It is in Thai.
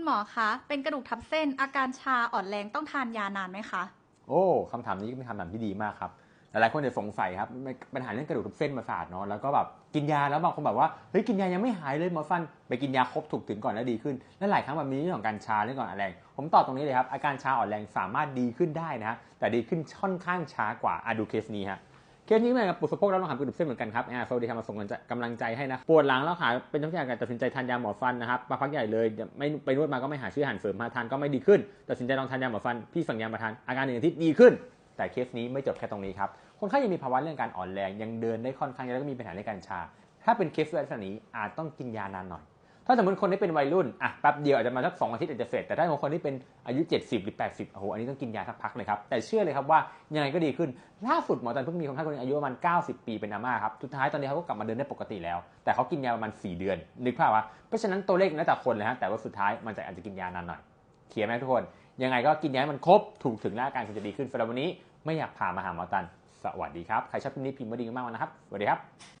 คุณหมอคะ เป็นกระดูกทับเส้น อาการชาอ่อนแรงต้องทานยานานไหมคะ โอ้คำถามนี้เป็นคำถามที่ดีมากครับ หลายๆคนจะสงสัยครับปัญหาเรื่องกระดูกทับเส้นประสาทเนาะ แล้วก็แบบกินยาแล้วบางคนแบบว่าเฮ้ยกินยายังไม่หายเลยหมอฟันไปกินยาครบถูกถึงก่อนแล้วดีขึ้น และหลายครั้งแบบมีเรื่องของการชาเรื่องก่อนอ่อนแรง ผมตอบตรงนี้เลยครับอาการชาอ่อนแรงสามารถดีขึ้นได้นะฮะแต่ดีขึ้นค่อนข้างช้ากว่าอะดูเคสนี้ฮะ เคสนี้เหมือนกับปวดสะโพกแล้วต้องหากระดูกเส้นเหมือนกันครับอ่าสวัสดีครับมาส่งกำลังใจให้นะปวดหลังแล้วขาเป็นต้องการตัดสินใจทานยาหมอฟันนะครับมาพักใหญ่เลยไม่ไปนวดมาก็ไม่หาชื่อหันเสริมมาทานก็ไม่ดีขึ้นตัดสินใจลองทานยาหมอฟันพี่สั่งยามาทานอาการหนึ่งอาทิตย์ดีขึ้น แต่เคสนี้ไม่จบแค่ตรงนี้ครับคนไข้ยังมีภาวะเรื่องการอ่อนแรงยังเดินได้ค่อนข้างเยอะแล้วก็มีปัญหาในการชา ถ้าเป็นเคสลักษณะนี้อาจต้องกินยานานหน่อย ถ้าสมมติคนที่เป็นวัยรุ่นอะแป๊บเดียวอาจจะมาสักสองอาทิตย์อาจจะเสร็จแต่ถ้าบางคนที่เป็นอายุ 70 หรือ 80โอ้โหอันนี้ต้องกินยาสักพักเลยครับแต่เชื่อเลยครับว่ายังไงก็ดีขึ้นล่าสุดหมอจันเพิ่งมีคนไข้คนหนึงอายุประมาณ 90 ปีเป็นอาม่าครับสุดท้ายตอนนี้เขาก็กลับมาเดินได้ปกติแล้ว แต่เขากินยาประมาณ 4 เดือนนึกภาพว่าเพราะฉะนั้นตัวเลขแล้วแต่คนเลยฮะแต่ว่าสุดท้ายมันจะอาจจะกินยานานหน่อยเคลียร์ไหมทุกคนยังไงก็กินยาให้มันครบถูกถึงแล้วอาการคุณจะดีขึ้นสำหรับวันนี้ไม่อยากพามาหาหมอตัน สวัสดีครับ ใครชอบคลิปนี้พิมพ์มาดีมากๆนะครับ สวัสดีครับ